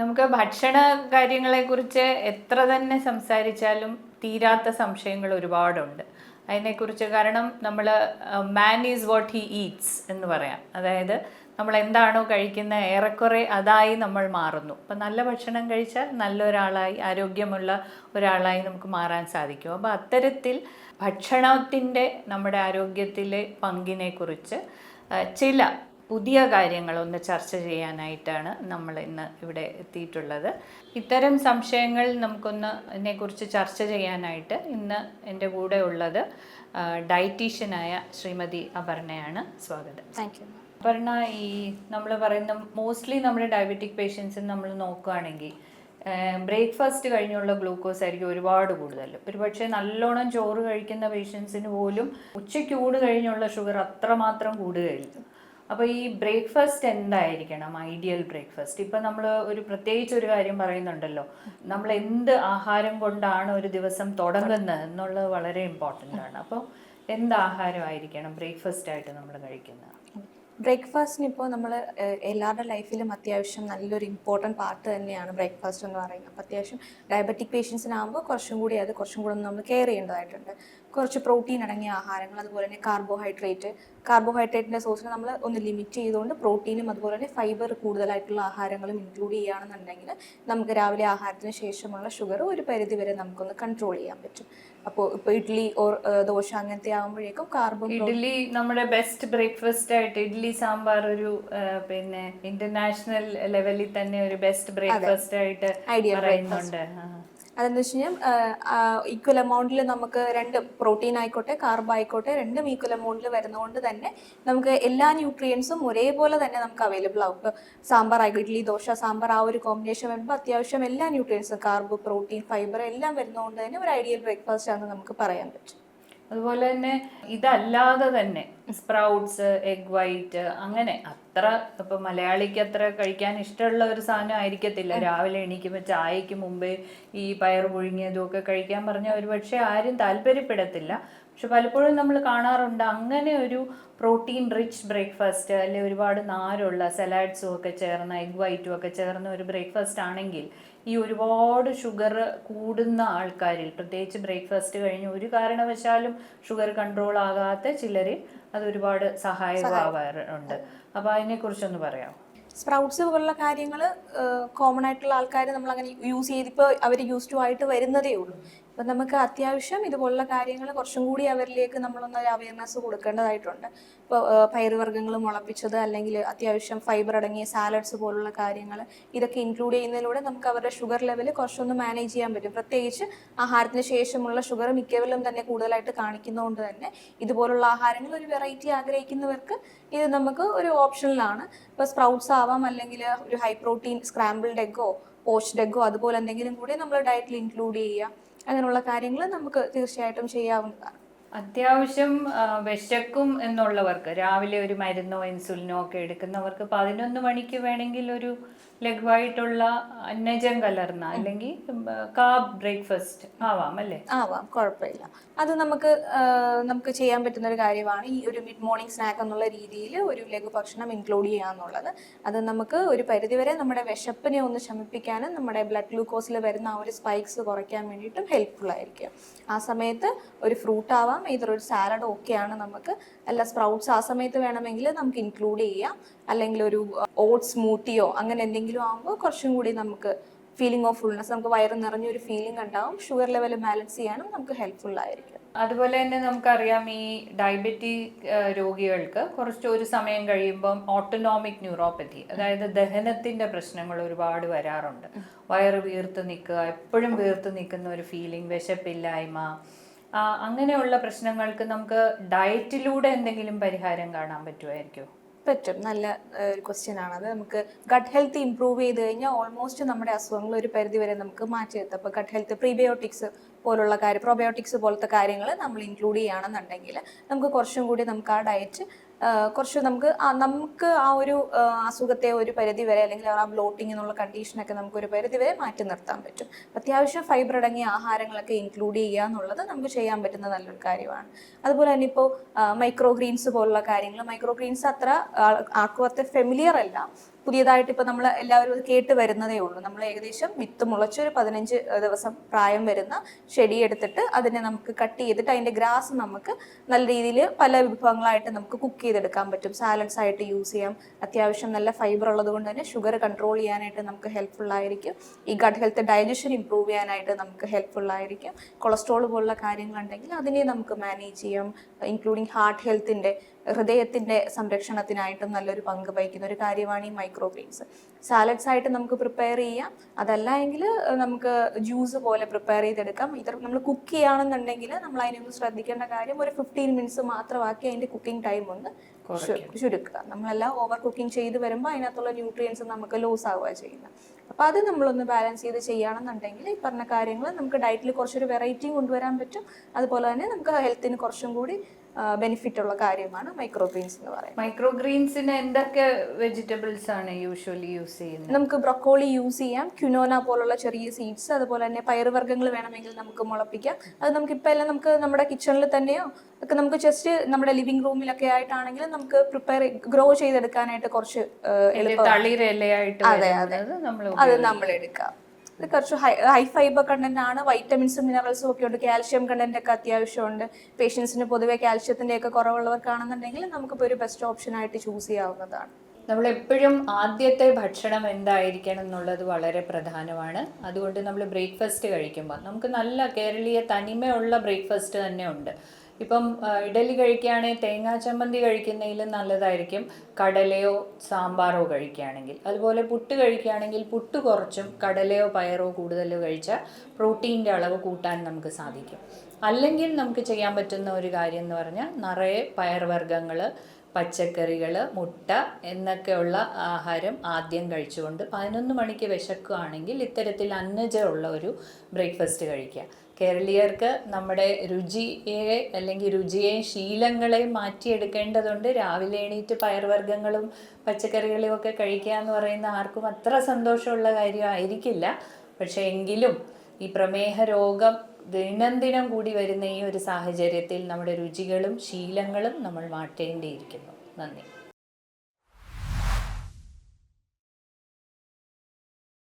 നമുക്ക് ഭക്ഷണ കാര്യങ്ങളെക്കുറിച്ച് എത്ര തന്നെ സംസാരിച്ചാലും തീരാത്ത സംശയങ്ങൾ ഒരുപാടുണ്ട്. അതിനെക്കുറിച്ച് കാരണം നമ്മൾ man is what he eats എന്ന് പറയാം. അതായത് നമ്മൾ എന്താണോ കഴിക്കുന്ന ഏറെക്കുറെ അതായി നമ്മൾ മാറുന്നു. അപ്പം നല്ല ഭക്ഷണം കഴിച്ചാൽ നല്ലൊരാളായി ആരോഗ്യമുള്ള ഒരാളായി നമുക്ക് മാറാൻ സാധിക്കും. അപ്പോൾ അത്തരത്തിൽ ഭക്ഷണത്തിന്റെ നമ്മുടെ ആരോഗ്യത്തിലെ പങ്കിനെക്കുറിച്ച് കുറിച്ച് ചില പുതിയ കാര്യങ്ങൾ ഒന്ന് ചർച്ച ചെയ്യാനായിട്ടാണ് നമ്മൾ ഇന്ന് ഇവിടെ എത്തിയിട്ടുള്ളത്. ഇത്തരം സംശയങ്ങൾ നമുക്കൊന്ന് ഇതിനെക്കുറിച്ച് ചർച്ച ചെയ്യാനായിട്ട് ഇന്ന് എന്റെ കൂടെ ഉള്ളത് ഡയറ്റീഷ്യനായ ശ്രീമതി അപർണയാണ്. സ്വാഗതം. താങ്ക് യു അപർണ ഈ നമ്മൾ പറയുന്ന മോസ്റ്റ്ലി നമ്മുടെ ഡയബറ്റിക് പേഷ്യൻസിന് നമ്മൾ നോക്കുകയാണെങ്കിൽ ബ്രേക്ക്ഫാസ്റ്റ് കഴിഞ്ഞുള്ള ഗ്ലൂക്കോസ് ആയിരിക്കും ഒരുപാട് കൂടുതൽ. ഒരുപക്ഷെ നല്ലോണം ചോറ് കഴിക്കുന്ന പേഷ്യൻസിന് പോലും ഉച്ചയ്ക്ക് ഊണ് കഴിഞ്ഞുള്ള ഷുഗർ അത്രമാത്രം കൂടുകയില്ല അപ്പോൾ ഈ ബ്രേക്ക്ഫാസ്റ്റ് എന്തായിരിക്കണം? ഐഡിയൽ ബ്രേക്ക്ഫാസ്റ്റ് ഇപ്പം നമ്മൾ ഒരു പ്രത്യേകിച്ച് ഒരു കാര്യം പറയുന്നുണ്ടല്ലോ. നമ്മൾ എന്ത് ആഹാരം കൊണ്ടാണ് ഒരു ദിവസം തുടങ്ങുന്നത് എന്നുള്ളത് വളരെ ഇമ്പോർട്ടന്റ് ആണ്. അപ്പോൾ എന്ത് ആഹാരമായിരിക്കണം ബ്രേക്ക്ഫാസ്റ്റ് ആയിട്ട് നമ്മൾ കഴിക്കുന്നത്? ബ്രേക്ക്ഫാസ്റ്റിന് ഇപ്പോൾ നമ്മൾ എല്ലാവരുടെ ലൈഫിലും അത്യാവശ്യം നല്ലൊരു ഇമ്പോർട്ടന്റ് പാർട്ട് തന്നെയാണ് ബ്രേക്ക്ഫാസ്റ്റ് എന്ന് പറയുന്നത്. അപ്പോൾ അത്യാവശ്യം ഡയബറ്റിക് പേഷ്യൻസിനാകുമ്പോൾ കുറച്ചും കൂടി അത് കുറച്ചും കൂടി നമ്മൾ കെയർ ചെയ്യേണ്ടതായിട്ടുണ്ട്. കുറച്ച് പ്രോട്ടീൻ അടങ്ങിയ ആഹാരങ്ങൾ അതുപോലെ തന്നെ കാർബോഹൈഡ്രേറ്റ് കാർബോഹൈഡ്രേറ്റിന്റെ സോഴ്സിനെ നമ്മൾ ഒന്ന് ലിമിറ്റ് ചെയ്തുകൊണ്ട് പ്രോട്ടീനും അതുപോലെ തന്നെ ഫൈബർ കൂടുതലായിട്ടുള്ള ആഹാരങ്ങളും ഇൻക്ലൂഡ് ചെയ്യുകയാണെന്നുണ്ടെങ്കിൽ നമുക്ക് രാവിലെ ആഹാരത്തിന് ശേഷമുള്ള ഷുഗർ ഒരു പരിധി വരെ നമുക്കൊന്ന് കൺട്രോൾ ചെയ്യാൻ പറ്റും. അപ്പോൾ ഇപ്പോൾ ഇഡ്ഡലി ഓർ ദോശ അങ്ങനത്തെ ആകുമ്പോഴേക്കും കാർബോ ഇഡ്ഡലി നമ്മുടെ ബെസ്റ്റ് ബ്രേക്ക്ഫാസ്റ്റ് ആയിട്ട് ഇഡ്ഡലി സാമ്പാർ ഒരു പിന്നെ ഇന്റർനാഷണൽ ലെവലിൽ തന്നെ ഒരു ബെസ്റ്റ് ബ്രേക്ക്ഫാസ്റ്റ് ആയിട്ട് ഐഡിയ പറയുന്നുണ്ട്. അതെന്ന് വെച്ച് കഴിഞ്ഞാൽ ഈക്വൽ എമൗണ്ടിൽ നമുക്ക് രണ്ട് പ്രോട്ടീൻ ആയിക്കോട്ടെ കാർബ് ആയിക്കോട്ടെ രണ്ടും ഈക്വൽ എമൗണ്ടിൽ വരുന്നതുകൊണ്ട് തന്നെ നമുക്ക് എല്ലാ ന്യൂട്രിയൻസും ഒരേപോലെ തന്നെ നമുക്ക് അവൈലബിൾ ആകും ഇപ്പോൾ സാമ്പാർ ആയി ഇഡ്ഡലി ദോശ സാമ്പാർ ആ ഒരു കോമ്പിനേഷൻ വരുമ്പോൾ അത്യാവശ്യം എല്ലാ ന്യൂട്രിയൻസും കാർബ് പ്രോട്ടീൻ ഫൈബർ എല്ലാം വരുന്നതുകൊണ്ട് തന്നെ ഒരു ഐഡിയൽ ബ്രേക്ക്ഫാസ്റ്റ് ആണെന്ന് നമുക്ക് പറയാൻ പറ്റും. അതുപോലെ തന്നെ ഇതല്ലാതെ തന്നെ സ്പ്രൗട്ട്സ് എഗ് വൈറ്റ് അങ്ങനെ അത്ര ഇപ്പൊ മലയാളിക്ക് അത്ര കഴിക്കാൻ ഇഷ്ടമുള്ള ഒരു സാധനം ആയിരിക്കത്തില്ല. രാവിലെ എണീക്കുമ്പോൾ ചായക്ക് മുമ്പേ ഈ പയർ പുഴുങ്ങിയതും ഒക്കെ കഴിക്കാൻ പറഞ്ഞാൽ ഒരുപക്ഷെ ആരും താല്പര്യപ്പെടത്തില്ല. പക്ഷെ പലപ്പോഴും നമ്മൾ കാണാറുണ്ട് അങ്ങനെ ഒരു പ്രോട്ടീൻ റിച്ച് ബ്രേക്ക്ഫാസ്റ്റ് അല്ലെ ഒരുപാട് നാരുള്ള സലാഡ്സും ഒക്കെ ചേർന്ന എഗ് വൈറ്റും ഒക്കെ ചേർന്ന ഒരു ബ്രേക്ക്ഫാസ്റ്റ് ആണെങ്കിൽ ഈ ഒരുപാട് ഷുഗർ കൂടുന്ന ആൾക്കാരിൽ പ്രത്യേകിച്ച് ബ്രേക്ക്ഫാസ്റ്റ് കഴിഞ്ഞ് ഒരു കാരണവശാലും ഷുഗർ കൺട്രോൾ ആകാത്ത ചിലർ അത് ഒരുപാട് സഹായകമാവാറുണ്ട് അപ്പോൾ അതിനെക്കുറിച്ചൊന്ന് പറയാം സ്പ്രൗട്ട്സ് പോലുള്ള കാര്യങ്ങൾ കോമൺ ആയിട്ടുള്ള ആൾക്കാർ നമ്മൾ അങ്ങനെ യൂസ് ചെയ്തിപ്പോൾ അവർ യൂസ് ടു ആയിട്ട് വരുന്നതേ ഉള്ളൂ. അപ്പം നമുക്ക് അത്യാവശ്യം ഇതുപോലുള്ള കാര്യങ്ങൾ കുറച്ചും കൂടി അവരിലേക്ക് നമ്മളൊന്ന് അവയർനെസ് കൊടുക്കേണ്ടതായിട്ടുണ്ട്. ഇപ്പോൾ പയറുവർഗങ്ങൾ മുളപ്പിച്ചത് അല്ലെങ്കിൽ അത്യാവശ്യം ഫൈബർ അടങ്ങിയ സാലഡ്സ് പോലുള്ള കാര്യങ്ങൾ ഇതൊക്കെ ഇൻക്ലൂഡ് ചെയ്യുന്നതിലൂടെ നമുക്ക് അവരുടെ ഷുഗർ ലെവൽ കുറച്ചൊന്ന് മാനേജ് ചെയ്യാൻ പറ്റും. പ്രത്യേകിച്ച് ആഹാരത്തിന് ശേഷമുള്ള ഷുഗർ മിക്കവരിലും തന്നെ കൂടുതലായിട്ട് കാണിക്കുന്നതുകൊണ്ട് തന്നെ ഇതുപോലുള്ള ആഹാരങ്ങൾ ഒരു വെറൈറ്റി ആഗ്രഹിക്കുന്നവർക്ക് ഇത് നമുക്ക് ഒരു ഓപ്ഷനിലാണ് ഇപ്പോൾ സ്പ്രൗട്ട്സ് ആവാം അല്ലെങ്കിൽ ഒരു ഹൈ പ്രോട്ടീൻ സ്ക്രാമ്പിൾഡ് എഗ്ഗോ പോസ്റ്റ് എഗ്ഗോ അതുപോലെ എന്തെങ്കിലും കൂടി നമ്മൾ ഡയറ്റിൽ ഇൻക്ലൂഡ് ചെയ്യുക. അങ്ങനെയുള്ള കാര്യങ്ങൾ നമുക്ക് തീർച്ചയായിട്ടും ചെയ്യാവുന്നതാണ്. അത്യാവശ്യം വിശക്കും എന്നുള്ളവർക്ക് രാവിലെ ഒരു മരുന്നോ ഇൻസുലിനോ ഒക്കെ എടുക്കുന്നവർക്ക് പതിനൊന്ന് മണിക്ക് വേണമെങ്കിൽ ഒരു ലഘുവായിട്ടുള്ള അന്നജം കലർന്ന അല്ലെങ്കിൽ കാബ് ബ്രേക്ക്ഫാസ്റ്റ് ആവാം അല്ലേ? ആവാം കുഴപ്പമില്ല. അത് നമുക്ക് നമുക്ക് ചെയ്യാൻ പറ്റുന്ന ഒരു കാര്യമാണ് ഈ ഒരു മിഡ് മോർണിംഗ് സ്നാക്ക് എന്നുള്ള രീതിയിൽ ഒരു ലഘുഭക്ഷണം ഇൻക്ലൂഡ് ചെയ്യുക എന്നുള്ളത് അത് നമുക്ക് ഒരു പരിധിവരെ നമ്മുടെ വിശപ്പിനെ ഒന്ന് ശമിപ്പിക്കാനും നമ്മുടെ ബ്ലഡ് ഗ്ലൂക്കോസിൽ വരുന്ന ആ ഒരു സ്പൈക്സ് കുറയ്ക്കാൻ വേണ്ടിയിട്ടും ഹെൽപ്ഫുൾ ആയിരിക്കും. ആ സമയത്ത് ഒരു ഫ്രൂട്ട് ആവാം ഇതൊരു സാലഡ് ഒക്കെയാണ് നമുക്ക്. അല്ല സ്പ്രൗട്ട്സ് ആ സമയത്ത് വേണമെങ്കിൽ നമുക്ക് ഇൻക്ലൂഡ് ചെയ്യാം. അല്ലെങ്കിൽ ഒരു ഓട്സ് സ്മൂത്തിയോ അങ്ങനെ എന്തെങ്കിലും ആകുമ്പോൾ കുറച്ചും കൂടി നമുക്ക് ഫീലിംഗ് ഓഫ് ഫുൾനെസ് നമുക്ക് വയറ് നിറഞ്ഞൊരു ഫീലിംഗ് ഉണ്ടാവും. ഷുഗർ ലെവൽ ബാലൻസ് ചെയ്യാനും നമുക്ക് ഹെൽപ്ഫുൾ ആയിരിക്കും. അതുപോലെ തന്നെ നമുക്കറിയാം ഈ ഡയബറ്റി രോഗികൾക്ക് കുറച്ച് ഒരു സമയം കഴിയുമ്പം ഓട്ടോണോമിക് ന്യൂറോപ്പതി അതായത് ദഹനത്തിന്റെ പ്രശ്നങ്ങൾ ഒരുപാട് വരാറുണ്ട്. വയറ് വീർത്ത് നിൽക്കുക എപ്പോഴും വീർത്ത് നിൽക്കുന്ന ഒരു ഫീലിംഗ് വിശപ്പില്ലായ്മ അങ്ങനെയുള്ള പ്രശ്നങ്ങൾക്ക് നമുക്ക് ഡയറ്റിലൂടെ എന്തെങ്കിലും പരിഹാരം കാണാൻ പറ്റുമായിരിക്കും പറ്റും. നല്ല ഒരു ക്വസ്റ്റ്യൻ ആണ്. അത് നമുക്ക് ഗട്ട് ഹെൽത്ത് ഇംപ്രൂവ് ചെയ്ത് കഴിഞ്ഞാൽ ഓൾമോസ്റ്റ് നമ്മുടെ അസുഖങ്ങൾ ഒരു പരിധി വരെ നമുക്ക് മാറ്റി അപ്പോൾ ഗട്ട് ഹെൽത്ത് പ്രീബയോട്ടിക്സ് പോലുള്ള കാര്യം പ്രോബയോട്ടിക്സ് പോലത്തെ കാര്യങ്ങൾ നമ്മൾ ഇൻക്ലൂഡ് ചെയ്യുകയാണെന്നുണ്ടെങ്കിൽ നമുക്ക് കുറച്ചും കൂടി നമുക്ക് ആ ഡയറ്റ് കുറച്ച് നമുക്ക് നമുക്ക് ആ ഒരു അസുഖത്തെ ഒരു പരിധി വരെ അല്ലെങ്കിൽ ആ ബ്ലോട്ടിംഗ് എന്നുള്ള കണ്ടീഷനൊക്കെ നമുക്ക് ഒരു പരിധി വരെ മാറ്റി നിർത്താൻ പറ്റും. അത്യാവശ്യം ഫൈബർ അടങ്ങിയ ആഹാരങ്ങളൊക്കെ ഇൻക്ലൂഡ് ചെയ്യുക എന്നുള്ളത് നമുക്ക് ചെയ്യാൻ പറ്റുന്ന നല്ലൊരു കാര്യമാണ്. അതുപോലെ തന്നെ ഇപ്പോൾ മൈക്രോ ഗ്രീൻസ് പോലുള്ള കാര്യങ്ങൾ. മൈക്രോ ഗ്രീൻസ് അത്ര ആർക്കും അത്ര ഫെമിലിയർ അല്ല. പുതിയതായിട്ട് ഇപ്പൊ നമ്മൾ എല്ലാവരും കേട്ട് വരുന്നതേ ഉള്ളൂ. നമ്മൾ ഏകദേശം വിത്ത് മുളച്ചൊരു പതിനഞ്ച് ദിവസം പ്രായം വരുന്ന ചെടി എടുത്തിട്ട് അതിനെ നമുക്ക് കട്ട് ചെയ്തിട്ട് അതിന്റെ ഗ്രാസ് നമുക്ക് നല്ല രീതിയിൽ പല വിഭവങ്ങളായിട്ട് നമുക്ക് കുക്ക് ചെയ്തെടുക്കാൻ പറ്റും. സാലഡ്സ് ആയിട്ട് യൂസ് ചെയ്യാം. അത്യാവശ്യം നല്ല ഫൈബർ ഉള്ളത് കൊണ്ട് തന്നെ ഷുഗർ കൺട്രോൾ ചെയ്യാനായിട്ട് നമുക്ക് ഹെൽപ്ഫുൾ ആയിരിക്കും. ഈ ഗട്ട് ഹെൽത്ത് ഡൈജഷൻ ഇംപ്രൂവ് ചെയ്യാനായിട്ട് നമുക്ക് ഹെൽപ്ഫുൾ ആയിരിക്കും. കൊളസ്ട്രോൾ പോലുള്ള കാര്യങ്ങളുണ്ടെങ്കിൽ അതിനെ നമുക്ക് മാനേജ് ചെയ്യാം. ഇൻക്ലൂഡിങ് ഹാർട്ട് ഹെൽത്തിന്റെ ഹൃദയത്തിന്റെ സംരക്ഷണത്തിനായിട്ടും നല്ലൊരു പങ്ക് വഹിക്കുന്ന ഒരു കാര്യമാണ് ഈ മൈക്രോ ഗ്രീൻസ് സാലഡ്സ് ആയിട്ട് നമുക്ക് പ്രിപ്പയർ ചെയ്യാം. അതല്ല എങ്കിൽ നമുക്ക് ജ്യൂസ് പോലെ പ്രിപ്പയർ ചെയ്തെടുക്കാം. ഇത് നമ്മൾ കുക്ക് ചെയ്യുകയാണെന്നുണ്ടെങ്കിൽ നമ്മൾ അതിനൊന്നും ശ്രദ്ധിക്കേണ്ട കാര്യം ഒരു ഫിഫ്റ്റീൻ മിനിറ്റ്സ് മാത്രമാക്കി അതിന്റെ കുക്കിംഗ് ടൈം ഒന്ന് ചുരുക്കുക. നമ്മളെല്ലാം ഓവർ കുക്കിംഗ് ചെയ്ത് വരുമ്പോൾ അതിനകത്തുള്ള ന്യൂട്രിയൻസ് നമുക്ക് ലോസ് ആവുക ചെയ്യുന്നത്. അപ്പോൾ അത് നമ്മളൊന്ന് ബാലൻസ് ചെയ്ത് ചെയ്യുകയാണെന്നുണ്ടെങ്കിൽ ഈ പറഞ്ഞ കാര്യങ്ങൾ നമുക്ക് ഡയറ്റിൽ കുറച്ചൊരു വെറൈറ്റിയും കൊണ്ടുവരാൻ പറ്റും. അതുപോലെ തന്നെ നമുക്ക് ഹെൽത്തിന് കുറച്ചും കൂടി ബെനിഫിറ്റ് ഉള്ള കാര്യമാണ് മൈക്രോ ഗ്രീൻസ് എന്ന് പറയുന്നത്. മൈക്രോ ഗ്രീൻസിന് എന്തൊക്കെ വെജിറ്റബിൾസ് ആണ് യൂഷ്വലി യൂസ് ചെയ്യുന്നത്? നമുക്ക് ബ്രൊക്കോളി യൂസ് ചെയ്യാം. ക്യുനോന പോലുള്ള ചെറിയ സീഡ്സ് അതുപോലെ തന്നെ പയറുവർഗങ്ങൾ വേണമെങ്കിൽ നമുക്ക് മുളപ്പിക്കാം. അത് നമുക്ക് ഇപ്പം എല്ലാം നമുക്ക് നമ്മുടെ കിച്ചണിൽ തന്നെയോ ഒക്കെ നമുക്ക് ജസ്റ്റ് നമ്മുടെ ലിവിംഗ് റൂമിലൊക്കെ ആയിട്ടാണെങ്കിലും നമുക്ക് പ്രിപ്പയർ ഗ്രോ ചെയ്തെടുക്കാനായിട്ട് കുറച്ച് അതെ തളിരിലയായിട്ട് വരുന്നത് നമ്മൾ അത് നമ്മൾ എടുക്കാം. ഇത് കുറച്ച് ഹൈ ഹൈ ഫൈബർ കണ്ടന്റ് ആണ്. വൈറ്റമിൻസും മിനറൽസും ഒക്കെ ഉണ്ട്. കാൽഷ്യം കണ്ടന്റ് ഒക്കെ അത്യാവശ്യമുണ്ട് പേഷ്യൻസിന് പൊതുവെ കാൽഷ്യത്തിന്റെ ഒക്കെ കുറവുള്ളവർക്കാണെന്നുണ്ടെങ്കിൽ നമുക്കിപ്പോൾ ഒരു ബെസ്റ്റ് ഓപ്ഷൻ ആയിട്ട് ചൂസ് ചെയ്യാവുന്നതാണ്. നമ്മൾ എപ്പോഴും ആദ്യത്തെ ഭക്ഷണം എന്തായിരിക്കണം എന്നുള്ളത് വളരെ പ്രധാനമാണ്. അതുകൊണ്ട് നമ്മൾ ബ്രേക്ക്ഫാസ്റ്റ് കഴിക്കുമ്പോൾ നമുക്ക് നല്ല കേരളീയ തനിമയുള്ള ബ്രേക്ക്ഫാസ്റ്റ് തന്നെ ഉണ്ട്. ഇപ്പം ഇഡലി കഴിക്കുകയാണെങ്കിൽ തേങ്ങാ ചമ്മന്തി കഴിക്കുന്നതിൽ നല്ലതായിരിക്കും. കടലയോ സാമ്പാറോ കഴിക്കുകയാണെങ്കിൽ. അതുപോലെ പുട്ട് കഴിക്കുകയാണെങ്കിൽ പുട്ട് കുറച്ചും കടലയോ പയറോ കൂടുതലോ കഴിച്ചാൽ പ്രോട്ടീന്റെ അളവ് കൂട്ടാൻ നമുക്ക് സാധിക്കും. അല്ലെങ്കിൽ നമുക്ക് ചെയ്യാൻ പറ്റുന്ന ഒരു കാര്യം എന്ന് പറഞ്ഞാൽ നിറയെ പയർവർഗങ്ങൾ പച്ചക്കറികൾ മുട്ട എന്നൊക്കെയുള്ള ആഹാരം ആദ്യം കഴിച്ചുകൊണ്ട് പതിനൊന്ന് മണിക്ക് വിശക്കുകയാണെങ്കിൽ ഇത്തരത്തിൽ അന്നജമുള്ള ഒരു ബ്രേക്ക്ഫാസ്റ്റ് കഴിക്കുക. കേരളീയർക്ക് നമ്മുടെ രുചിയെ അല്ലെങ്കിൽ രുചിയെയും ശീലങ്ങളെയും മാറ്റിയെടുക്കേണ്ടതുണ്ട്. രാവിലെ എണീറ്റ് പയർവർഗങ്ങളും പച്ചക്കറികളും ഒക്കെ കഴിക്കുക എന്ന് പറയുന്ന ആർക്കും അത്ര സന്തോഷമുള്ള കാര്യമായിരിക്കില്ല. പക്ഷേ എങ്കിലും ഈ പ്രമേഹ രോഗം ദിനംദിനം കൂടി വരുന്ന ഈ ഒരു സാഹചര്യത്തിൽ നമ്മുടെ രുചികളും ശീലങ്ങളും നമ്മൾ മാറ്റേണ്ടിയിരിക്കുന്നു. നന്ദി.